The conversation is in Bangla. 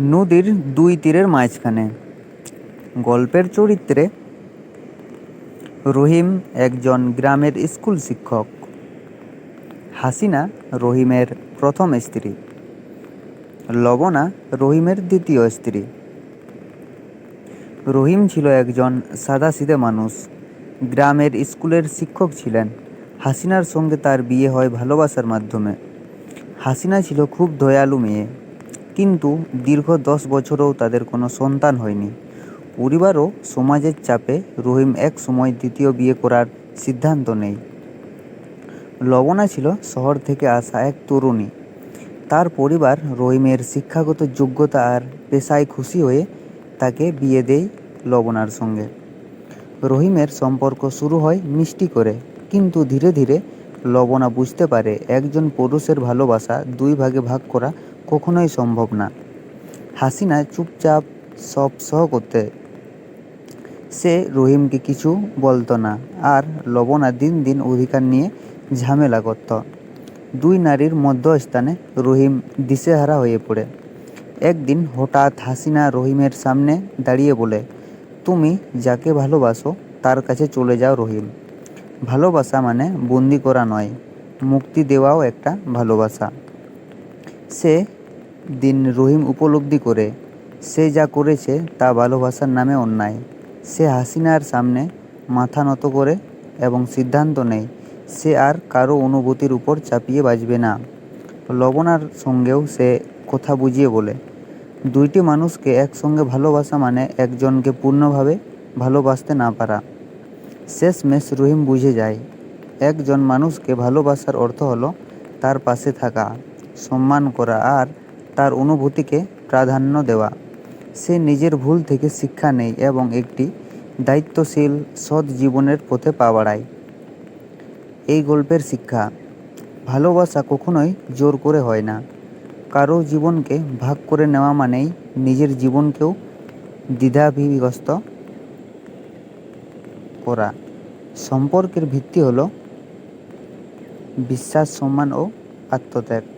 নদীর দুই তীরের মাঝখানে। গল্পের চরিত্রে রহিম একজন গ্রামের স্কুল শিক্ষক। হাসিনা রহিমের প্রথম স্ত্রী। লবণা রহিমের দ্বিতীয় স্ত্রী। রহিম ছিল একজন সাদাসিধে মানুষ। গ্রামের স্কুলের শিক্ষক ছিলেন। হাসিনার সঙ্গে তার বিয়ে হয় ভালোবাসার মাধ্যমে। হাসিনা ছিল খুব দয়ালু মেয়ে। কিন্তু দীর্ঘ দশ বছরেও তাদের কোনো সন্তান হয়নি। পরিবার ও সমাজের চাপে রহিম এক সময় দ্বিতীয় বিয়ে করার সিদ্ধান্ত নেয়। লবণা ছিল শহর থেকে আসা এক তরুণী। তার পরিবার রহিমের শিক্ষাগত যোগ্যতা আর পেশায় খুশি হয়ে তাকে বিয়ে দেয় লবণার সঙ্গে। রহিমের সম্পর্ক শুরু হয় মিষ্টি করে, কিন্তু ধীরে ধীরে লবণা বুঝতে পারে একজন পুরুষের ভালোবাসা দুই ভাগে ভাগ করা কখনোই সম্ভব না। হাসিনা চুপচাপ সব সহ করতে। সে রহিমকে কিছু বলতো না আর লবণা দিন দিন অধিকার নিয়ে ঝামেলা করত। দুই নারীর মধ্যস্থানে রহিম দিশেহারা হয়ে পড়ে। একদিন হঠাৎ হাসিনা রহিমের সামনে দাঁড়িয়ে বলে, তুমি যাকে ভালোবাসো তার কাছে চলে যাও রহিম। ভালোবাসা মানে বন্দি করা নয়, মুক্তি দেওয়াও একটা ভালোবাসা। সে দিন রহিম উপলব্ধি করে, সে যা করেছে তা ভালোবাসার নামে অন্যায়। সে হাসিনার সামনে মাথা নত করে এবং সিদ্ধান্ত নেয়, সে আর কারও অনুভূতির উপর চাপিয়ে বাজবে না। লবণার সঙ্গেও সে কথা বুঝিয়ে বলে, দুইটি মানুষকে একসঙ্গে ভালোবাসা মানে একজনকে পূর্ণভাবে ভালোবাসতে না পারা। শেষমেশ রহিম বুঝে যায়, একজন মানুষকে ভালোবাসার অর্থ হলো তার পাশে থাকা, সম্মান করা আর তার অনুভূতিকে প্রাধান্য দেওয়া। সে নিজের ভুল থেকে শিক্ষা নেয় এবং একটি দায়িত্বশীল, সৎ জীবনের পথে পা বাড়ায়। এই গল্পের শিক্ষা, ভালোবাসা কখনোই জোর করে হয় না। কারও জীবনকে ভাগ করে নেওয়া মানেই নিজের জীবনকেও দ্বিধাবিগ্রস্ত করা। সম্পর্কের ভিত্তি হলো বিশ্বাস, সম্মান ও আত্মত্যাগ।